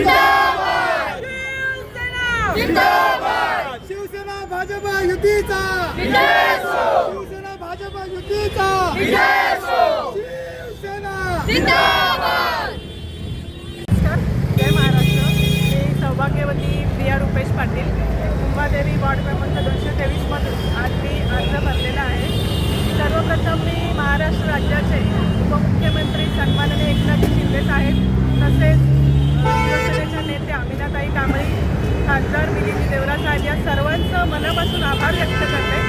शिवसेना जिंदाबाद भाजपा युतीचा. शिवसेना भाजपा युतीचा. शिवसेना. जय महाराष्ट्र. मी सौभाग्यवती प्रिया रुपेश पाटील. कुंभादेवी वॉर्ड क्रमांक दोनशे तेवीसमधून आज मी अर्ज भरलेला आहे. सर्वप्रथम मी महाराष्ट्र राज्याचे उपमुख्यमंत्री सन्माननीय एकनाथ शिंदे साहेब तसेच खासदार मिलिंद देवरा साहेब या सर्वांचं मनापासून आभार व्यक्त करते.